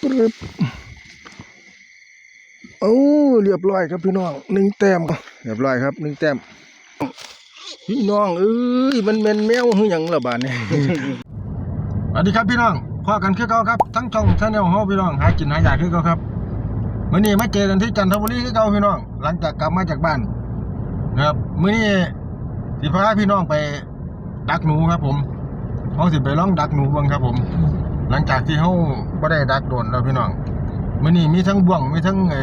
ปึ๊บโอ้เรียบร้อยครับพี่น้องหนึ่งแต้มเรียบร้อยครับหนึ่งแต้มพี่น้องเอ้ยมันเป็นแมวหรือยังละบาดเนี่ยสวัสดีครับพี่น้องพอกันคือเก่าครับ ทั้งช่องชาแนลเฮาพี่น้องหากินหาอยากคือเก่าครับมื้อนี้มาเจอกันที่จันทบุรีคือเก่าพี่น้อง หลังจากกลับมาจากบ้านนะครับมื้อนี้สิพาพี่น้องไปดักหนูครับผมเฮาสิไปลองดักหนูบิ่งครับผม หลังจากที่เฮาบ่ได้ดักโดนแล้วพี่น้องมื้อนี้มีทั้งบ่วงมีทั้งเอ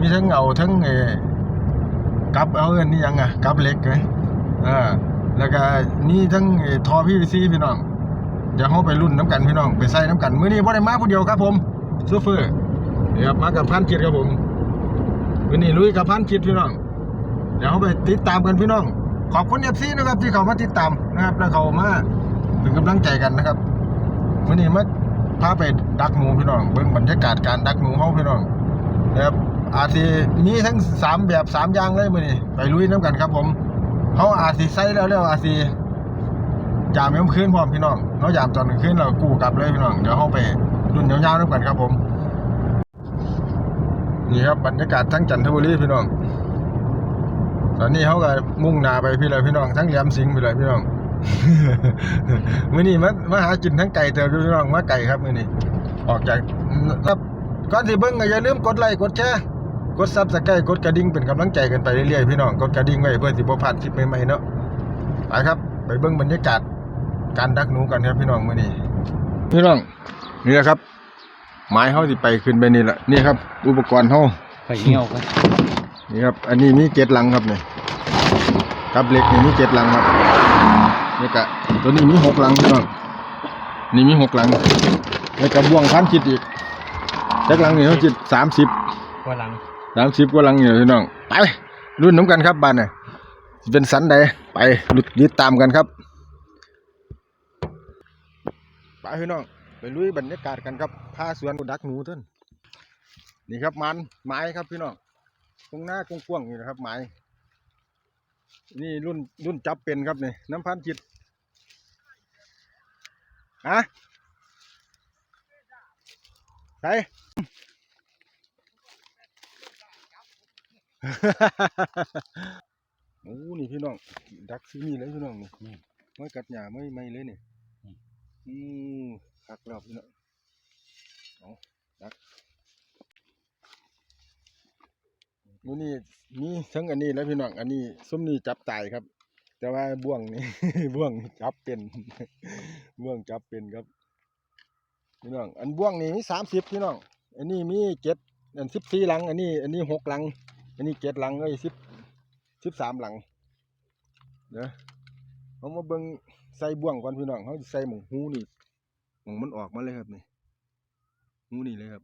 มีทั้งเอาทั้งเอกับเอาเอินนี่ยังอะกับเล็กไงอ่าแล้วก็มีทั้งเอ่อทอ PVC พี่น้องเดี๋ยวเขาไปรุ่นน้ำกันพี่น้องไปใส่น้ำกันมื้อนี้บ่ได้มาผู้เดียวครับผมซูเฟอร์นี่ครับมากับพันคิดครับผมมื้อนี้ลุยกับพันคิดพี่น้องเดี๋ยวเขาไปติดตามกันพี่น้อง ขอบคุณเอฟซีนะครับที่เขามาติดตามนะครับ แล้วเขามาเป็นกำลังใจกันนะครับ มื้อนี้มาพาไปดักหนูพี่น้องเบิ่งบรรยากาศการดักหนูเฮาพี่น้องนะครับอาจสิมีทั้งสามแบบสามอย่างเลยมื้อนี้ไปลุยน้ำกันครับ ผมเขาอาจสิใส่แล้วแล้วอาจสิยามยามคืนพร้อมพี่น้องเนาะยามตอนกลางคืนเรากู้กลับเลยพี่น้องเดี๋ยวเราไปรุ่นยาวๆด้วยกันครับ ผมนี่ครับบรรยากาศทั้งจันทบุรีพี่น้อง ตอนนี้เขาก็มุ่งหน้าไปพี่เลยพี่น้องทั้งแหลมสิงห์พี่เลยพี่น้อง มื้อนี้มามาหากินทั้งไก่เต๋อพี่น้องมาไก่ครับมื้อนี้ออกจากครับก่อนที่เบิ่งก็อย่าลืมกดไลค์กดแชร์กดซับสไครต์กดกระดิ่งเป็นกำลังใจกันไปเรื่อยๆพี่น้องกดกระดิ่งไว้เพื่อสิบ่พลาดคลิปใหม่ๆเนาะไปครับ ไปเบิ่งบรรยากาศการดักหนูกันครับพี่น้องมื้อนี้พี่น้องนี่แหละครับไม้เฮาสิไปขึ้นไปนี่แหละนี่ครับ อุปกรณ์เฮาไปเหี่ยวกันนี่ครับ อันนี้มีเจ็ดหลังครับนี่กับเหล็กนี่มีเจ็ดหลังครับ นี่กะตัวนี้มีหกหลังพี่น้องนี่มีหกหลังแล้วก็บ่วงพันจิตอีกจักหลังนี่เขาจิตสามสิบกว่าหลังสามสิบกว่าหลังอยู่พี่น้องไปรุ่นน้ำกันครับบ้านเนี่ยสิเป็นสันใดไปลุดติดตามกันครับไปพี่น้องไปลุยบรรยากาศกันครับพาสวนดักหนูเท่านนี่ครับมันไม้ครับพี่น้องตรงหน้ากว้างๆนี่นะครับไม้นี่รุ่นรุ่นจับเป็นครับนี่น้ำพันจิต ฮะใช่โอ้นี่พี่น้อง ดักซื้อนี่เลยพี่น้องนี่ไม่กัดหญ้าไม่ไม่เลยนี่อืมคักแล้วพี่น้องเอาดักมูนี่มีทั้งอันนี้แล้วพี่น้อง อันนี้ซุ้มนี่จับตายครับ แต่ว่าบ่วงนี่ บ่วงจับเป็น บ่วงจับเป็นครับ พี่น้อง อันบ่วงนี่มีสามสิบพี่น้อง อันนี้มีเจ็ดอันสิบสี่หลัง อันนี้ อันนี้หกหลัง อันนี้เจ็ดหลังเอ้ยสิบสิบสามหลังเดี๋ยวเขามาเบิ่งใส่บ่วงก่อนพี่น้องเขาใส่หมงหูนี่หมงมันออกมาเลยครับนี่หูนี่เลยครับ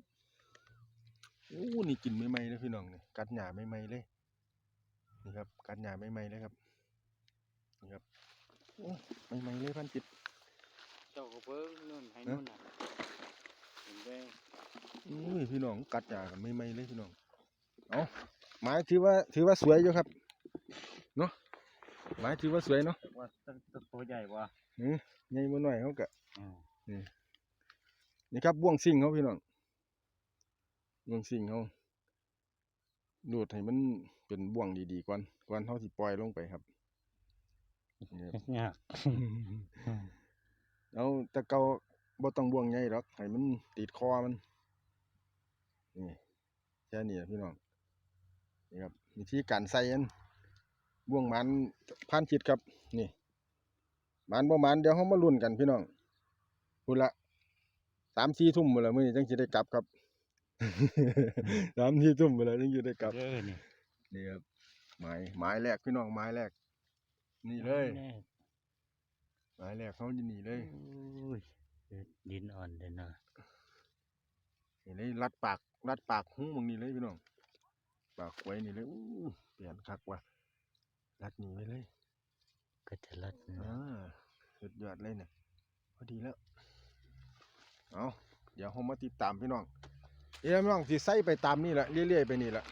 โอ้นี่กินไม่ไหมเลยพี่น้องนี่กัดหญ้าไม่ไหมเลย นี่ครับ กัดหญ้าไม่ไหมเลยครับ นี่ครับโอ้ไม่ไหมเลยพันจิตเจ้าก็เพิ่งนู่นให้นู่นน่ะเห็นได้อุ้ยพี่น้องกัดหญ้ากันไม่ไหมเลยพี่น้องเอาไม้ถือว่าถือว่าสวยอยู่ครับเนาะไม้ถือว่าสวยเนาะว่าต้นตัวใหญ่กว่าอืมใหญ่บ่หน่อยเขาก็อืมนี่ครับบ่วงซิ่งเขาพี่น้องบ่วงซิ่งเขาดูดให้มันเป็นบ่วงดีๆก่อนก่อนเขาสิปล่อยลงไปครับนี่ครับ ยากเอาแต่เก่าบ่ต้องบ่วงใหญ่หรอกให้มันติดคอมันนี่แค่นี้ล่ะพี่น้องนี่ครับวิธีการใส่อันบ่วงมันพันจิตครับ นี่มันบ่มันเดี๋ยวเขามาลุ้นกันพี่น้องพูดละสามสี่ทุ่มหมดแล้วมื้อนี้จังสิได้กลับครับสามสี่ทุ่มหมดแล้วจังสิได้กลับเด้อนี่นี่ครับไม้ไม้แรกพี่น้องไม้แรก นี่เลยแน่ไม้แรกเขาจะหนีเลยโอ้ยดินอ่อนเด่นนะนี่เลยรัดปากรัดปากหูมึงนี่เลยพี่น้องปากไว้นี่เลยอู้เปลี่ยนคักว่ะรัดหนีไปเลย ก็จะรัดนะอ่าสุดยอดเลยเนี่ยพอดีแล้วเอาเดี๋ยวผมมาติดตามพี่น้องเอ้ยพี่น้องสิใส่ไปตามนี่แหละเรื่อยๆไปนี่แหละ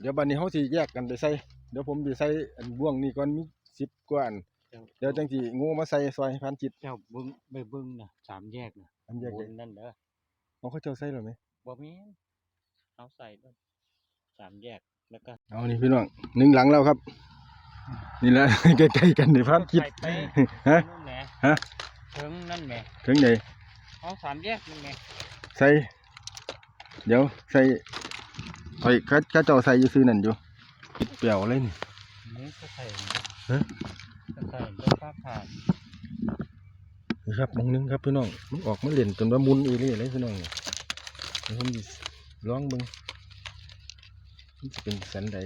เดี๋ยวบัดนี้เขาสิแยกกันไปใส่ เดี๋ยวผมสิใส่อันบ่วงนี่ก่อนมีสิบกว่าอันเจ้าเดี๋ยวจังสิงูมาใส่ซอยพันจิต เจ้าเบิ้งไปเบิ้งนะสามแยกนะอันแยกบเลยนนั่นเด้อเอาเขาเจ้าใส่หรือไหมบ่แม่นเอาใส่ด้วยสามแยกแล้วก็เอานี่พี่น้องหนึ่งหลังแล้วครับ นี่แหละ ใกล้ๆกันในพันจิต ใส่ไปฮะนู่นแหละฮะ ถึงนั่นแหละถึงไหนเอาสามแยกนั่นแหละใส่ เดี๋ยวใส่ไอ้ข้าข้าเจ้าใส่อยู่ซื้อนั่นอยู่ ปิดเปลี่ยวเลยนี่นี่ก็ใส่ฮะก็ใส่แล้วก็ขาดนี่ครับมองนึงครับพี่น้องมันออกมาเล่นจนว่ามุนอีเลยเลยพี่น้องเนี่ยเดี๋ยวผมสิลองเบิ่งมันจะเป็นสันใด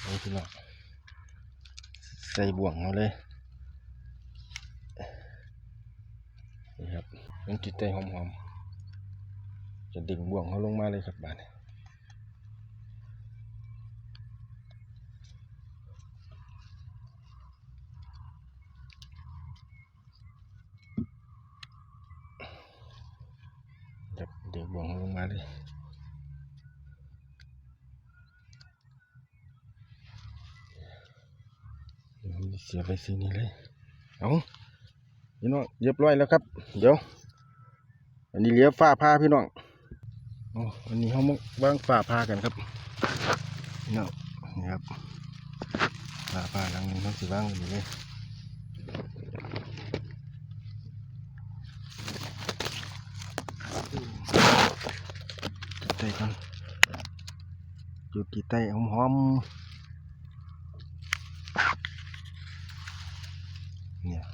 เอาพี่น้องใส่บ่วงเอาเลยนี่ครับมันจิตใจหอมๆ จะดึงบ่วงเขาลงมาเลยครับบาดนี้จับด็กบ่วงลงมาเลยเดี๋ยวผมจะเสียไปสีนี้เลย เอาพี่น้องเรียบร้อยแล้วครับ เดี๋ยว อันนี้เลี้ยฝ้าผ้าพี่น้อง โอ้อันนี้เขามาวางฝ่าพากันครับเนาะนี่ครับฝ่าพาหลังนี้เขาสิวางอยู่เลยใส่กันจุดกี่ไต้หอมหอมๆเนี่ย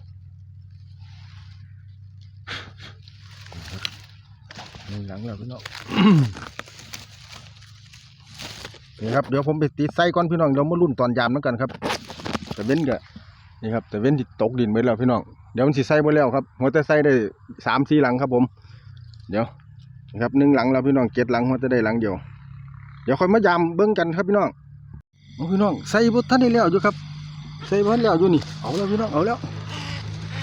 นี่หลัง แล้วพี่น้องนี่ครับเดี๋ยวผมไปติดไส้ก่อนพี่น้องเดี๋ยวมารุ่นตอนยามแล้วกันครับ แต่เว้นกะนี่ครับแต่เว้นที่ตกดินไปแล้วพี่น้องเดี๋ยวมันสิใส่ไปแล้วครับหัวแต่ใส่ได้สามสี่หลังครับผม เดี๋ยวนะครับหนึ่งหลังแล้วพี่น้องเจ็ดหลังมันจะได้หลังเดียว เดี๋ยวค่อยมายามเบิ้งกันครับพี่น้องเอาพี่น้องใส่บท่านได้แล้วอยู่ครับใส่บท่านแล้วอยู่นี่เอาแล้วพี่น้องเอาแล้ว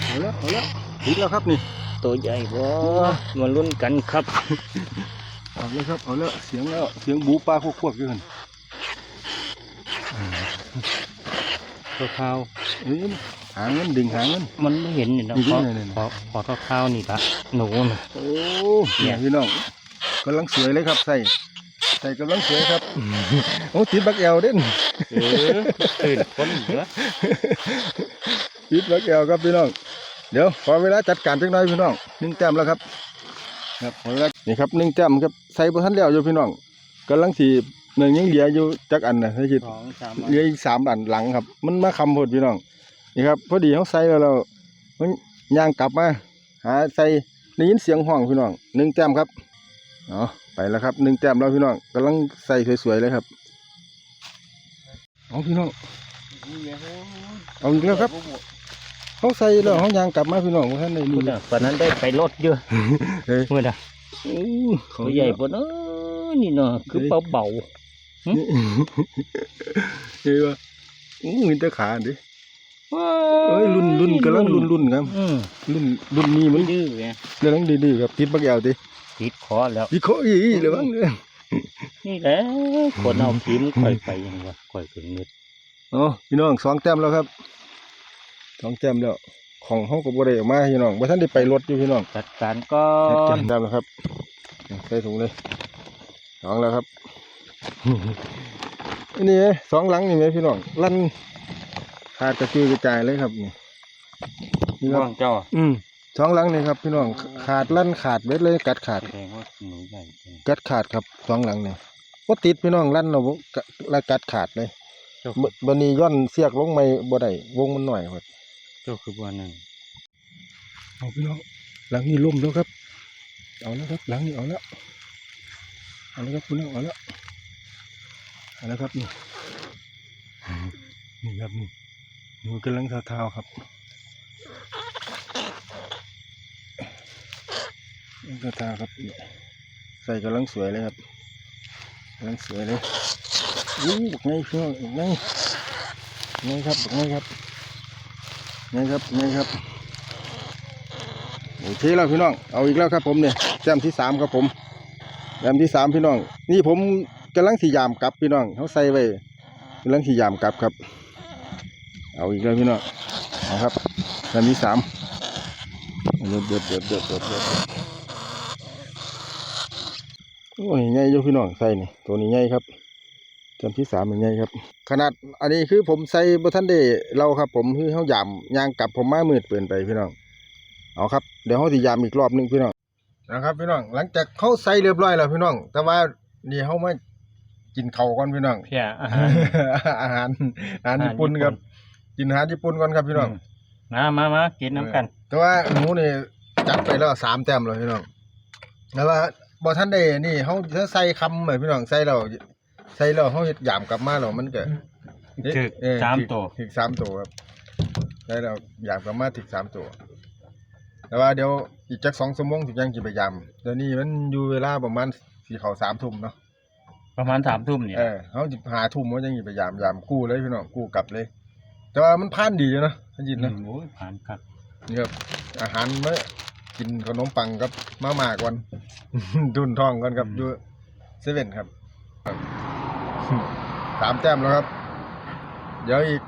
เอาแล้วเอาแล้วติดแล้วครับนี่ ตัวใหญ่บ่มาลุ้นกันครับ เอาแล้วครับ เอาแล้วเสียงแล้วเสียงบูปลาควบๆอยู่หันตัวข้าวเอ้ยหาเงินดึงหาเงินมันไม่เห็นนี่นะนี่เพราะนี่นี่เพราะเพอข้าวนี่ละหนูน่ะโอ้เนี่ยพี่น้องกำลังสวยเลยครับใส่ใส่กำลังสวยครับโอ้ติดบักแอวเด่นเออตื่นคนเหลือปิดบักแอวครับพี่น้อง เดี๋ยวขอเวลาจัดการจักหน่อยพี่น้องหนึ่งแต้มแล้วครับครับขอเวลานี่ครับหนึ่งแต้มครับใส่บ่ทันแล้วอยู่พี่น้องกำลังสีหนึ่งยังเหลืออยู่จักอันนะให้คิดสองสามเหลืออีกสามอันหลังครับ มันมาคำพดพี่น้องนี่ครับพอดีเขาใส่แล้วเรามันย่างกลับมาหาใส่ได้ยินเสียงห้องพี่น้องหนึ่งแต้มครับอ๋อไปแล้วครับหนึ่งแต้มแล้วพี่น้องกำลังใส่สวยๆเลยครับเอาพี่น้องเอาอีกแล้วครับ เขาใส่แล้วเขายางกลับมาพี่น้องว่าท่านในคุนี่ณอะตอนนั้นได้ไปรถเยอะเฮ้ยเมื่อน่ะโอ้ตัวใหญ่ปนเออนี่เนาะคือเบาเบาเฮ้ยว่าอู้มีแต่ขาดิๆเอ้ยรุ่นรุ่นกำลังรุ่นรุ่นครับอืมรุ่นรุ่นนี้มันดื้อไงกำลังดีๆครับติดบักแอวดิติดคอแล้วพี่โคอีหรือบ้างเนี่ยนี่แหละคนเอาพิมพ์ค่อยไปยังวะค่อยถึงนิดอ๋อพี่น้องสองแต้มแล้วครับ สองแต้มแล้วของห้องกับบัได้ออกมาพี่น้องบ่ท่านได้ไปรถอยู่พี่น้องจัดการก่อจัดนแต้มแล้วครับใส่ถุงเลยสองแล้วครับ อันนี่สองหลังนี่ไหมพี่น้องลั่นขาดกระจุยกระจายเลยครับนี่นี่ครับว่างเจ้าอืมสองหลังนี่ครับ พี่น้องขาดลั่นขาดเบ็ดเลย กัดขาด แสดงว่าหนูใหญ่จริงกัดขาดครับสองหลังนี่ว่าติดพี่น้องลั่นเราบ่กะแล้วกัดขาดเลยเจ้าบบันนี้ย่อนเสียกลงไม่บ่ได้วงมันหน่อยครับเจ้าคือว่านั่นเอาพี่น้องหลังนี้ล่มแล้วครับ เอาแล้วครับ หลังนี้เอาแล้วเอาแล้วครับพี่น้องเอาแล้วเอาแล้วครับนี่นี่ครับนี่นี่กำลังเท้าๆครับกำลังเท้าครับใส่กำลังสวยเลยครับกำลังสวยเลยอู้บักไงพี่น้องบักไงไงครับบักไงครับ ไงครับไงครับโอเคแล้วพี่น้องเอาอีกแล้วครับผมเนี่ยแต้มที่สามครับผมแต้มที่สามพี่น้อง นี่ผมกำลังสี่ยามกลับพี่น้องเขาใส่ไว้กำลังขี่ยามกลับครับ เอาอีกแล้วพี่น้องเอาครับอันนี้สามเดือดเดือดเดือดเดือดเดือดเดือดโอ้ยใหญ่อยู่พี่น้องใส่นี่ตัวนี้ใหญ่ครับแจำที่สามเป็นใหญ่ครับ ขนาดอันนี้คือผมใส่บทันเดเราครับ ผมคือเขายามยางกลับผมมามืดเปลี่ยนไปพี่น้องเอาครับเดี๋ยวเขาสิยามอีกรอบหนึงพี่น้องนะครับพี่น้อง หลังจากเขาใส่เรียบร้อยแล้วพี่น้อง แต่ว่านี่เขามากินข้าวก่อนพี่น้องเพียอาหารอาหารอาหารญี่ปุ่นครับ กินอาหารญี่ปุ่นก่อนครับพี่น้องมามามากินน้ำกัน แต่ว่าหนูนี่จัดไปแล้วสามแต้มเลยพี่น้องแล้วว่าบ่ท่านได้นี่เขาถ้าใส่คำเหมือนพี่น้องใส่แล้ว ใส่แล้วเขาเฮ็ดหยามกลับมาแล้วมันก็ถึกเออสามถึกตัว ถึกสามตัวครับใส่แล้วหยามกลับมาถึกสามตัว แต่ว่าเดี๋ยวอีกจักสองชั่วโมงถึงยังสิไปยามเดี๋ยวนี้มันอยู่เวลาประมาณสี่เขาสามทุ่มเนาะประมาณสามทุ่มเนี่ยเออเขาสิหาทุ่มเขาจังสิไปยามยามกู้เลยพี่น้องกู้กลับเลย แต่ว่ามันผ่านดีอยู่นะท่านยินอืนะมโอ้ยผ่านครับนี่ครับอาหารเมื่อกินขนมปังกับมาม่าก่อน ดุนท้องก่อนครับอยู่เซเว่นครับ สามแต้มแล้วครับ เดี๋ยวอีก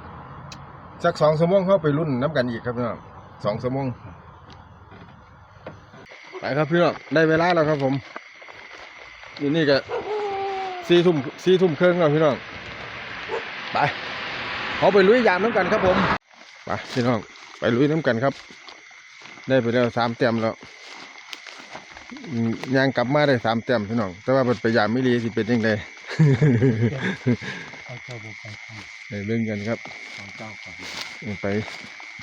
สักสองชั่วโมงเข้าไปรุ่นน้ำกันอีกครับพี่น้องสองชั่วโมงไปครับพี่น้องได้เวลาแล้วครับผมอยู่นี่ก็สี่ทุ่มสี่ทุ่มครึ่งแล้วพี่น้องไปเขาไปลุยยามน้ำกันครับผมไปพี่น้องไปลุยน้ำกันครับ ได้ไปแล้วสามแต้มแล้วย่างกลับมาได้สามแต้มพี่น้อง แต่ว่าเป็นไปยามไม่รีสิเป็นยังไง เอาเจ้าบุกไปฟังได้เล่นกันครับของเจ้าก่อนไป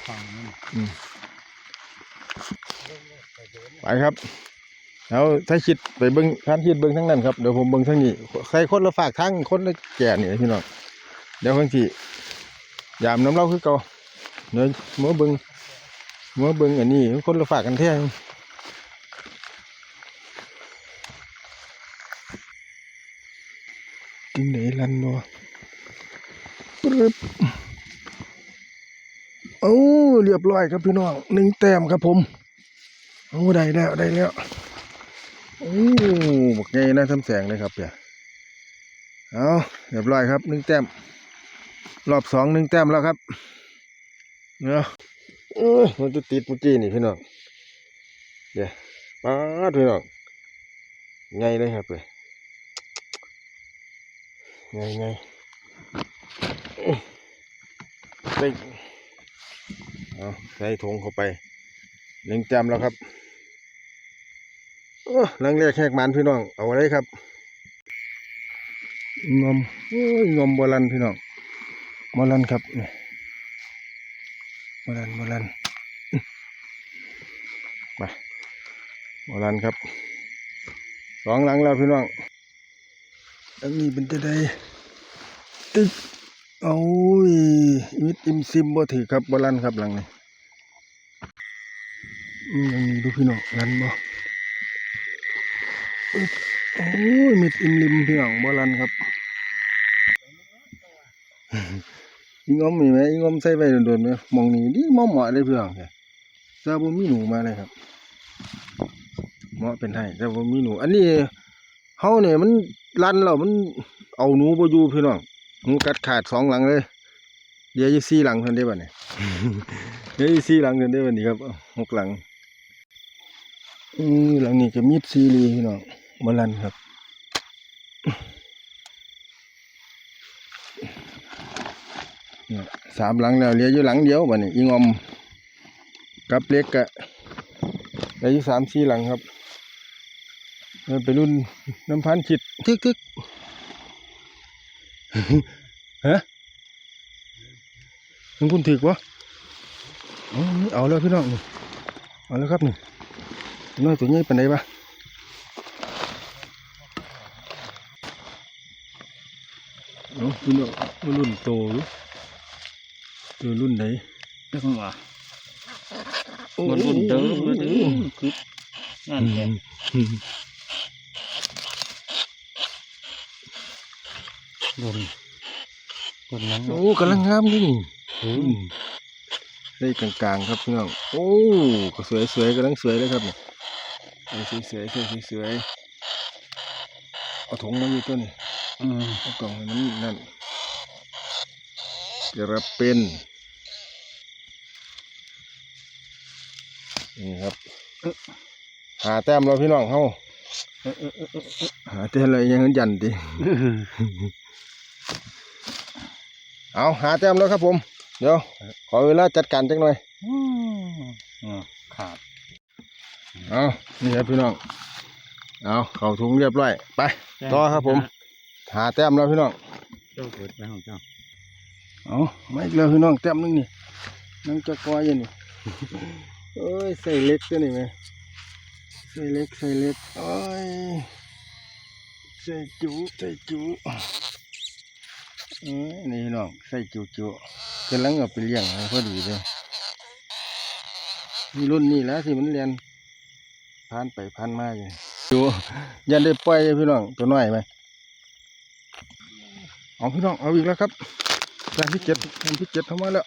ฟังนั่นอืมไปครับแล้วถ้าคิดไปเบิ้งท่านคิดเบิ้งทั้งนั้นครับเดี๋ยวผมเบิ้งทั้งนี้ใครคนละฝากทั้งคนละแก่นี่พี่น้องเดี๋ยวเพิ่งสิยามน้ำเล่าคือเก่าเดี๋ยวมัวเบิ้งมัวเบิ้งอันนี้คนละฝากกันแท้ กินไหนลันบ่ปึ๊บโอ้เรียบร้อยครับพี่น้องหนึ่งแต้มครับผมโอ้ได้แล้วได้แล้วโอ้บักใหญ่นะทำแสงเลยครับเนี่ยเอาเรียบร้อยครับหนึ่งแต้มรอบสองหนึ่งแต้มแล้วครับเนาะเออมันจะติดเมื่อกี้นี่พี่น้องเดี๋ยวป้าดพี่น้องไงเลยครับเลย ไงไงอื้อได้เอาใส่ถุงเข้าไปหนึ่งจำแล้วครับหลังแรกแหกมันพี่น้อง เอาอะไรครับงอมโอ้ยงอมบอลันพี่น้องบอลันครับนี่บอลันบอลันไปบอลันครับสองหลังแล้วพี่น้อง อันนี้เป็นจะได้ติ๊กโอ้ยมิดอิมซิมบ่ถือครับบอลันครับหลังนี้อืมยังมีดูพี่น้องรันบ่อึ๊บโอ้ยมิดอิมลิมพี่น้องบอลันครับอีงอมมีไหมอีงอมใส่ไปโดนๆไหมมองนี่ดีเหมาะเหมาะเลยพี่องแค่แต่บ่มีหนูมาเลยครับ เหมาะเป็นไห้แต่บ่มีหนู อันนี้ เฮาเนี่ยมันรันแล้วมันเอาหนูบ่อยู่พี่น้องหนูกัดขาดสองหลังเลยเดี๋ยวจะสี่หลังเพิ่นได้บ่เนี่ยเดี๋ยวจะสี่หลังเพิ่นได้บ่นี่ครับหกหลังอือหลังนี้ก็มีดซีรีพี่น้องบ่ลันครับสามหลังแล้วเหลืออยู่หลังเดียวบ่นี่อีงอมกับเล็กกะเหลืออยู่สามสี่หลังครับ ไปรุ่นน้ำพันขิดทึกทึกฮะมึงคุณถือวะเอานี่เอาแล้วพี่น้องนี่เอาแล้วครับนี่น้อยตัวนี้เป็นไงบ้าเอาพี่น้องมันรุ่นโตอยู่ตัวรุ่นไหนเรื่องว่ามันรุ่นเดิมเลยเด้อคือนั่นแหละ อืม รุ่นรุ่นนั้นโอ้กำลังงามนี่นี่อือืมมได้กลางๆครับพี่น้องโอ้ก็สวยสวยๆกำลังสวยเลยครับเนี่ยเอาสวยสวยสวยสวยๆเอาถุงมาอยู่ตัวนี้อืมเอากล่องให้มันนั่นกระเป็นนี่ครับหาแต้มเราพี่น้องเฮา หาแต้มอะไรยังยันดิเอาหาแต้มแล้วครับผม เดี๋ยว ขอเวลาจัดการจักหน่อยอืมขาดเอานี่ครับพี่น้อง เอาเข้าถุงเรียบร้อย ไป ต่อครับผม หาแต้มแล้วพี่น้อง เจ้าเกิดไปของเจ้า เอาไม่อีกแล้วพี่น้องแต้มหนึงนี่นั่งจะกอยอยู่นี่เอ้ย ใส่เล็กตัวนี่ไหม ใส่เล็กใส่เล็กโอ้ยใส่จูใส่จูนี่พี่น้องใส่จูจูกำลังเอาไปเลี้ยงพอดีเลยมีรุ่นนี้แล้วที่มันเรียนผ่านไปผ่านมาอยู่จูยันได้ปล่อยพี่น้องตัวน้อยไหมเอาพี่น้องเอาอีกแล้วครับแต้มที่เจ็ดแต้มที่เจ็ดเข้ามาแล้ว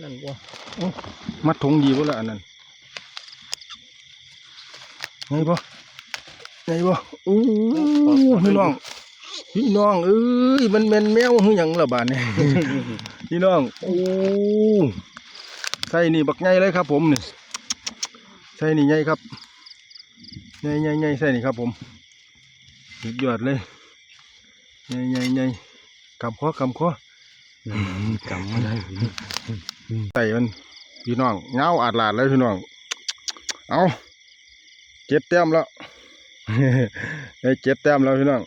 นั่นว่ามัดถุงดีบ่ละอันนั้น ไงบ่ไงบ่อู้พี่น้องพี่น้องเอ้ยมันแม่นแมวคือหยังล่ะบาดนี้พี่น้องโอ้ใส่นี่บักใหญ่เลยครับ ผมนี่ใส่นี่ใหญ่ครับใหญ่ใหญ่ใหญ่ใส่นี่ครับ ผมสุดยอดเลยใหญ่ใหญ่ใหญ่กำข้อกำข้อจำไม่ได้ไต่มันพี่น้องเงาอาดลาดเลยพี่น้องเอา เจ็ดแต้มแล้วได้เจ็ดแต้มแล้วพี่น้อง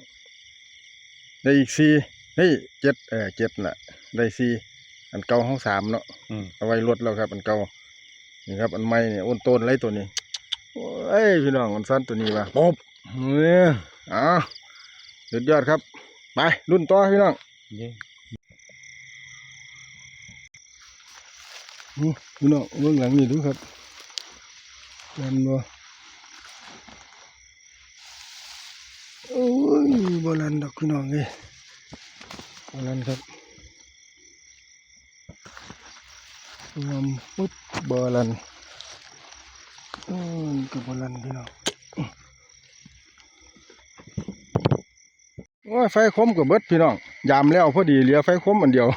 ได้อีกสี่เฮ้ยเจ็ดเออเจ็ดน่ะได้สี่อันเก่าห้องสามเนาะอืมเอาไว้ลดแล้วครับ อันเก่านี่ครับ อันใหม่เนี่ยอ้นต้นไรตัวนี้โอ้ยพี่น้องมันสั้นตัวนี้ว่ะป๊บเนี่ยเอ้าสุดยอดครับ ไปรุ่นต่อพี่น้องเย้นี่พี่น้องเบื้องหลังนี่ดูครับแม่นบ่ โอ้ยบอลันดอกพี่น้องเอ้ยบอลันครับงามปุ๊บบอลันอืมกับบอลันพี่น้องโอ้ยไฟคมกับเบิดพี่น้อง ยามแล้วพอดีเหลือไฟคมอันเดียว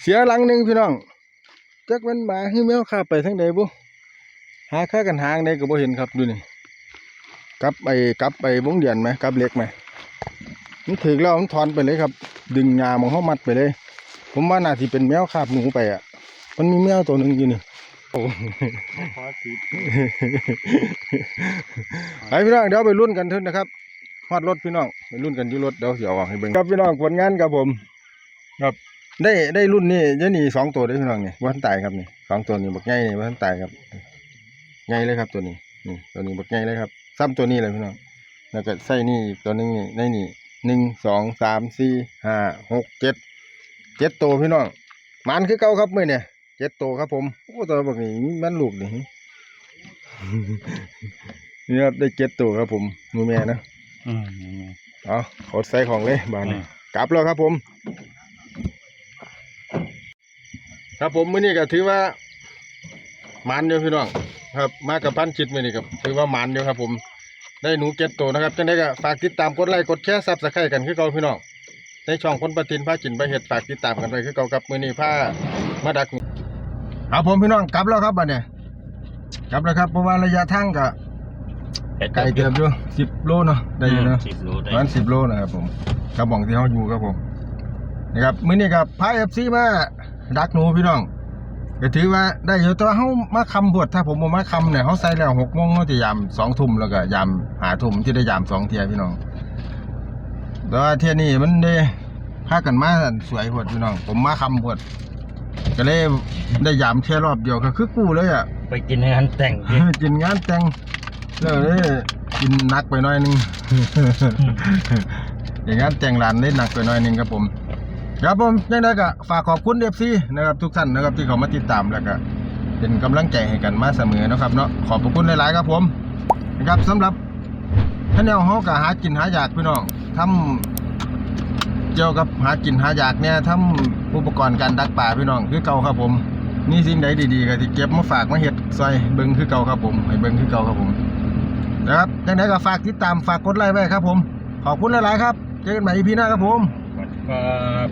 เสียหลังหนึ่งพี่น้องจักมันหมาคือแมวข้าไปทั้งใดบุหาค่ากันหางใดก็บ่เห็นครับดูนี่ กลับไปกลับไปวงเดียนไหมกลับเหล็กไหมมันถึกแล้วมันถอนไปเลยครับ ดึงงาของเขามัดไปเลย ผมว่าน่าสิเป็นแมวคาบหนูไปอะ มันมีแมวตัวหนึ่งอยู่นี่โอ้ขอติดไปพี่น้องเดี๋ยวไปรุ่นกันเถอะนะครับฮอดรถพี่น้องไปรุ่นกันอยู่รถเดี๋ยวเสียออกให้เบิ่งครับพี่น้องผลงานครับผม ครับ ได้ได้รุ่นนี้จะหนีสองตัวได้อพี่น้องนี่ว่าทันตายครับนี่สองตัวนี้บักใหญ่นี่ว่าทันตายครับใหญ่เลยครับตัวนี้นี่ตัวนี้บักใหญ่เลยครับ ซ้ำตัวนี้เลยพี่น้องแล้วก็ใส่นี่อีกตัวหนึงนี่ในนี่หนึ่งสองสามสี่ห้าหกเจ็ดเจ็ดตัวพี่น้องมันคือเก่าครับมื่อเนี่ยเจ็ดตัวครับผมโอ้ตัวบักนี่มีแม่นลูกนี่นี่ครับได้เจ็ดตัวครับผมมือแม่นะอืมเอาขดใส่ของเลยบานนี้อืมกลับแล้วครับผม ครับผมมื้อนี้ก็ถือว่าหมันอยู่พี่น้อง ครับ มากับพันชิดมื้อนี้ก็ถือว่าหมันอยู่ครับผม ได้หนูเก็ตตัวนะครับจังได้ก็ฝากติดตามกดไลค์กดแชร์ซับสไครต์กันคือเก่าพี่น้องในช่องคนประทินพากินไปเห็ดฝากติดตามกันไปคือเก่าครับมื้อนี้พามาดักครับผมพี่น้องกลับแล้วครับบัดนี้กลับแล้วครับเพราะว่าระยะทางก็ไกลเติบอยู่สิบโลเนาะได้อยู่เนาะสิบโลปได้ระมาณสิบโลนะครับผมกระบอกที่เขาอยู่ครับผมนะครับมื้อนี้กับพายเอฟซีมาดักหนูพี่น้อง ก็ถือว่าได้อยู่แตัวาเขามาคำบวดถ้าผมบ่มาคำเนี่ยเขาใส่แล้วหกโมงเขาจะยามสองทุ่มแล้วก็ยามหาทุ่มที่ได้ยามสองเทียพี่น้องแต่ว่าเที่ยนี้มันได้พากันมาสวยพวดพี่น้อง ผมมาคำพวดก็เลยได้ยามแค่รอบเดียวก็คือกู้เลยอะ ไปกินในงานแต่งดิกินงานแต่งแล้วเลยกินหนักไปหน่อยหนึงอย่างนั้นแต่งร้านได้หนักไปหน่อยหนึงครับผม ครับผมยังไงก็ฝากขอบคุณเอฟซีนะครับทุกท่านนะครับที่เขามาติดตามแล้วก็เป็นกำลังใจให้กันมาเสมอนะครับเนาะขอบพระคุณหลาย ๆ ครับผมนะครับสำหรับท่านแนวเขาก็หากินหาอยากพี่น้องทำเกี่ยวกับหากินหาอยากเนี่ยทำอุปกรณ์การดักป่าพี่น้องคือเก่าครับผมนี่สิ่งใดดีๆก็ที่เก็บมาฝากมาเห็ดซอยเบิ้งคือเก่าครับผมให้เบิ้งคือเก่าครับผมนะครับยังไงก็ฝากติดตามฝากกดไลค์ไว้ครับผม ขอบคุณหลายๆครับเจอกันใหม่อีพีหน้าครับผม uh,